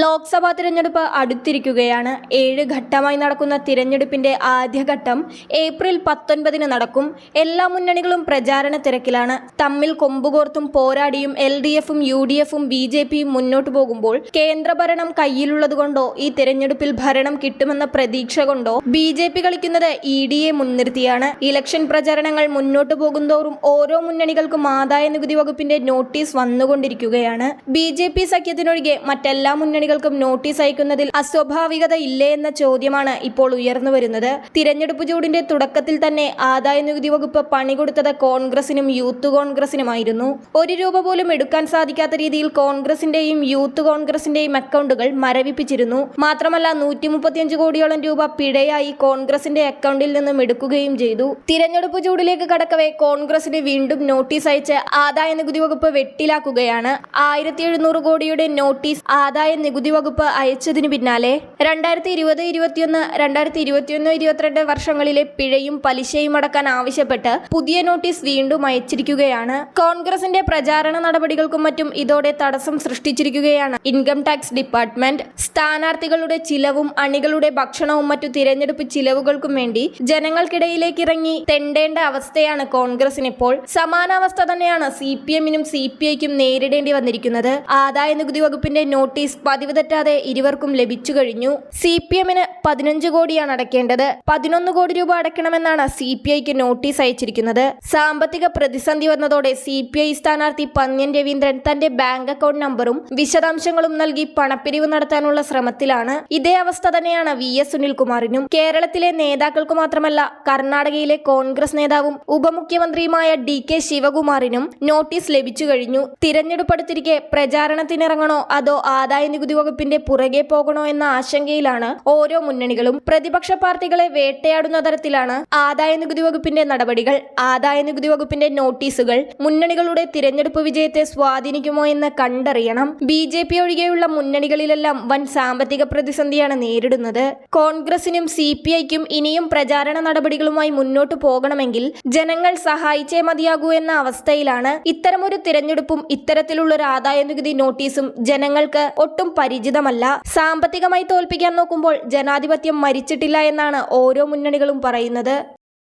ലോക്സഭാ തിരഞ്ഞെടുപ്പ് അടുത്തിരിക്കുകയാണ്. ഏഴ് ഘട്ടമായി നടക്കുന്ന തിരഞ്ഞെടുപ്പിന്റെ ആദ്യഘട്ടം ഏപ്രിൽ പത്തൊൻപതിന് നടക്കും. എല്ലാ മുന്നണികളും പ്രചാരണ തിരക്കിലാണ്. തമ്മിൽ കൊമ്പുകോർത്തും പോരാടിയും എൽ ഡി എഫും യു ഡി എഫും ബി ജെ പിയും മുന്നോട്ടു പോകുമ്പോൾ കേന്ദ്രഭരണം കയ്യിലുള്ളതുകൊണ്ടോ ഈ തിരഞ്ഞെടുപ്പിൽ ഭരണം കിട്ടുമെന്ന പ്രതീക്ഷ കൊണ്ടോ ബി ജെ പി കളിക്കുന്നത് ഇ ഡിയെ മുൻനിർത്തിയാണ്. ഇലക്ഷൻ പ്രചാരണങ്ങൾ മുന്നോട്ടു പോകുന്തോറും ഓരോ മുന്നണികൾക്കും ആദായ നികുതി വകുപ്പിന്റെ നോട്ടീസ് വന്നുകൊണ്ടിരിക്കുകയാണ്. ബി ജെ പി സഖ്യത്തിനൊഴികെ മറ്റെല്ലാ മുന്നണികൾക്കും നോട്ടീസ് അയക്കുന്നതിൽ അസ്വാഭാവികത ഇല്ലേ എന്ന ചോദ്യമാണ് ഇപ്പോൾ ഉയർന്നു വരുന്നത്. തിരഞ്ഞെടുപ്പ് ചൂടിന്റെ തുടക്കത്തിൽ തന്നെ ആദായ നികുതി വകുപ്പ് പണി കൊടുത്തത് കോൺഗ്രസിനും യൂത്ത് കോൺഗ്രസിനുമായിരുന്നു. ഒരു രൂപ പോലും എടുക്കാൻ സാധിക്കാത്ത രീതിയിൽ കോൺഗ്രസിന്റെയും യൂത്ത് കോൺഗ്രസിന്റെയും അക്കൗണ്ടുകൾ മരവിപ്പിച്ചിരുന്നു. മാത്രമല്ല നൂറ്റി മുപ്പത്തിയഞ്ച് കോടിയോളം രൂപ പിഴയായി കോൺഗ്രസിന്റെ അക്കൗണ്ടിൽ നിന്നും എടുക്കുകയും ചെയ്തു. തിരഞ്ഞെടുപ്പ് ചൂടിലേക്ക് കടക്കവേ കോൺഗ്രസിന് വീണ്ടും നോട്ടീസ് അയച്ച് ആദായ നികുതി വകുപ്പ് വെട്ടിലാക്കുകയാണ്. ആയിരത്തി എഴുന്നൂറ് കോടിയുടെ നോട്ടീസ് ആദായ നികുതി വകുപ്പ് അയച്ചതിനു പിന്നാലെ രണ്ടായിരത്തി ഇരുപത് ഇരുപത്തിയൊന്ന് രണ്ടായിരത്തി ഇരുപത്തിയൊന്ന് ഇരുപത്തിരണ്ട് വർഷങ്ങളിലെ പിഴയും പലിശയും അടക്കാൻ ആവശ്യപ്പെട്ട് പുതിയ നോട്ടീസ് വീണ്ടും അയച്ചിരിക്കുകയാണ്. കോൺഗ്രസിന്റെ പ്രചാരണ നടപടികൾക്കും മറ്റും ഇതോടെ തടസ്സം സൃഷ്ടിച്ചിരിക്കുകയാണ്. ഇൻകം ടാക്സ് ഡിപ്പാർട്ട്മെന്റ് സ്ഥാനാർത്ഥികളുടെ ചിലവും അണികളുടെ ഭക്ഷണവും മറ്റു തിരഞ്ഞെടുപ്പ് ചിലവുകൾക്കും വേണ്ടി ജനങ്ങൾക്കിടയിലേക്ക് ഇറങ്ങി തെണ്ടേണ്ട അവസ്ഥയാണ് കോൺഗ്രസിനിപ്പോൾ. സമാനാവസ്ഥ തന്നെയാണ് സി പി എമ്മിനും സി പി ഐക്കും നേരിടേണ്ടി വന്നിരിക്കുന്നത്. ആദായ നികുതി വകുപ്പിന്റെ നോട്ടീസ് പതിവ് തെറ്റാതെ ഇരുവർക്കും ലഭിച്ചു കഴിഞ്ഞു സി പി എമ്മിന് പതിനഞ്ച് കോടിയാണ് അടയ്ക്കേണ്ടത്. പതിനൊന്ന് കോടി രൂപ അടയ്ക്കണമെന്നാണ് സി പി ഐക്ക് നോട്ടീസ് അയച്ചിരിക്കുന്നത്. സാമ്പത്തിക പ്രതിസന്ധി വന്നതോടെ സി പി ഐ സ്ഥാനാർത്ഥി പന്ന്യൻ രവീന്ദ്രൻ തന്റെ ബാങ്ക് അക്കൗണ്ട് നമ്പറും വിശദാംശങ്ങളും നൽകി പണപ്പിരിവ് നടത്താനുള്ള ശ്രമത്തിലാണ്. ഇതേ അവസ്ഥ തന്നെയാണ് വി എസ് സുനിൽകുമാറിനും. കേരളത്തിലെ നേതാക്കൾക്കു മാത്രമല്ല കർണാടകയിലെ കോൺഗ്രസ് നേതാവും ഉപമുഖ്യമന്ത്രിയുമായ ഡി കെ ശിവകുമാറിനും നോട്ടീസ് ലഭിച്ചു കഴിഞ്ഞു തിരഞ്ഞെടുപ്പ് അടുത്തിരിക്കെ പ്രചാരണത്തിനിറങ്ങണോ അതോ ആദായ നികുതി വകുപ്പിന്റെ പുറകെ പോകണോ എന്ന ആശങ്കയിലാണ് ഓരോ മുന്നണികളും. പ്രതിപക്ഷ പാർട്ടികളെ വേട്ടയാടുന്ന തരത്തിലാണ് ആദായ നികുതി വകുപ്പിന്റെ നടപടികൾ. ആദായ നികുതി വകുപ്പിന്റെ നോട്ടീസുകൾ. മുന്നണികളുടെ തിരഞ്ഞെടുപ്പ് വിജയത്തെ സ്വാധീനിക്കുമോ എന്ന് കണ്ടറിയണം. ബി ജെ പി ഒഴികെയുള്ള മുന്നണികളിലെല്ലാം വൻ സാമ്പത്തിക പ്രതിസന്ധിയാണ് നേരിടുന്നത്. കോൺഗ്രസിനും സി പി ഐക്കും ഇനിയും പ്രചാരണ നടപടികളുമായി മുന്നോട്ടു പോകണമെങ്കിൽ ജനങ്ങൾ സഹായിച്ചേ മതിയാകൂ എന്ന അവസ്ഥയിലാണ്. ഇത്തരമൊരു തിരഞ്ഞെടുപ്പും ഇത്തരത്തിലുള്ള ഒരു ആദായ നികുതി നോട്ടീസും ജനങ്ങൾക്ക് ഒട്ടും പരിചിതമല്ല. സാമ്പത്തികമായി തോൽപ്പിക്കാൻ നോക്കുമ്പോൾ ജനാധിപത്യം മരിച്ചിട്ടില്ല എന്നാണ് ഓരോ മുന്നണികളും പറയുന്നത്.